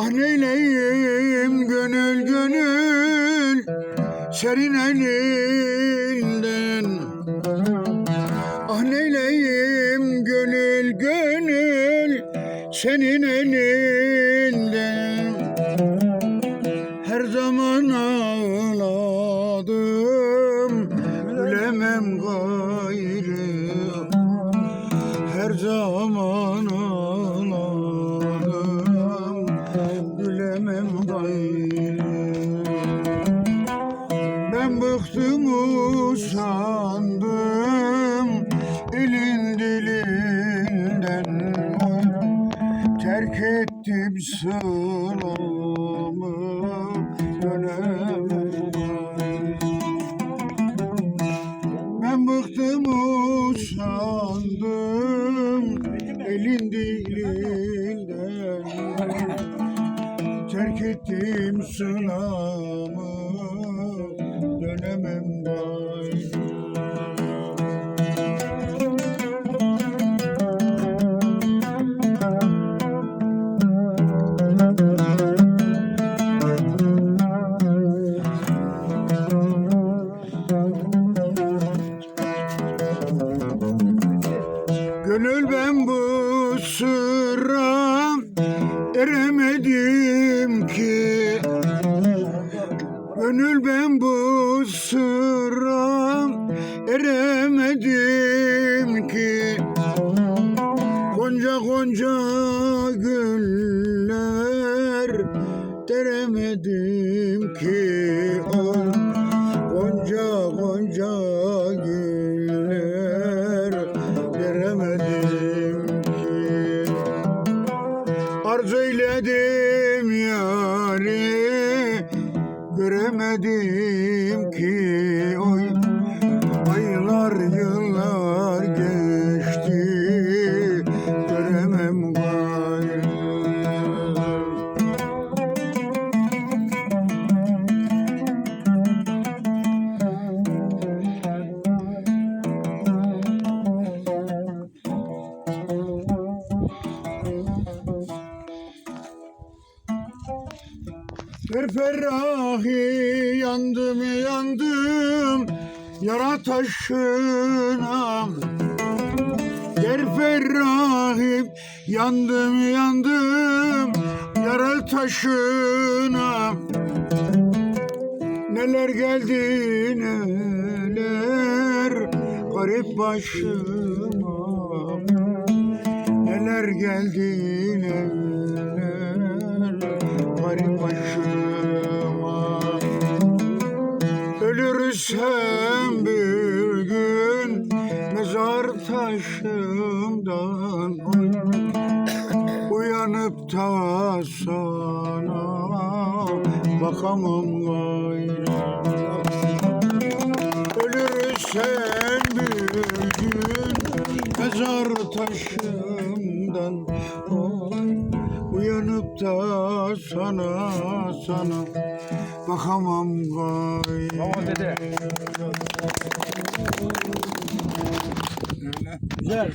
Ah neyleyim gönül gönül senin elinden. Ah neyleyim gönül gönül senin elinden Ben bıktım usandım. Elin dilinden. Terk ettim sılamı Dönemem. Ben bıktım usandım. Elin dilinden Terk ettim sınavımı dönemem gayrı Gönül ben bu sıra Gönül ben bu sıra eremedim ki. Gonca gonca güller deremedim ki. Oy, Gonca gonca güller deremedim ki. Arzu eyledim yari Göremedim ki oy Bir ferrahi yandım yandım yara taşına. Der ferrahim yandım yandım yara taşına. Neler geldi neler garip başıma. Neler geldi neler garip başıma Ölürsem bir gün mezar taşımdan Uyanıp da sana bakamam gayrı Ölürsem bir gün mezar taşımdan Uyanıp da sana sana bakamam gayrı Tamam dede. Güzel.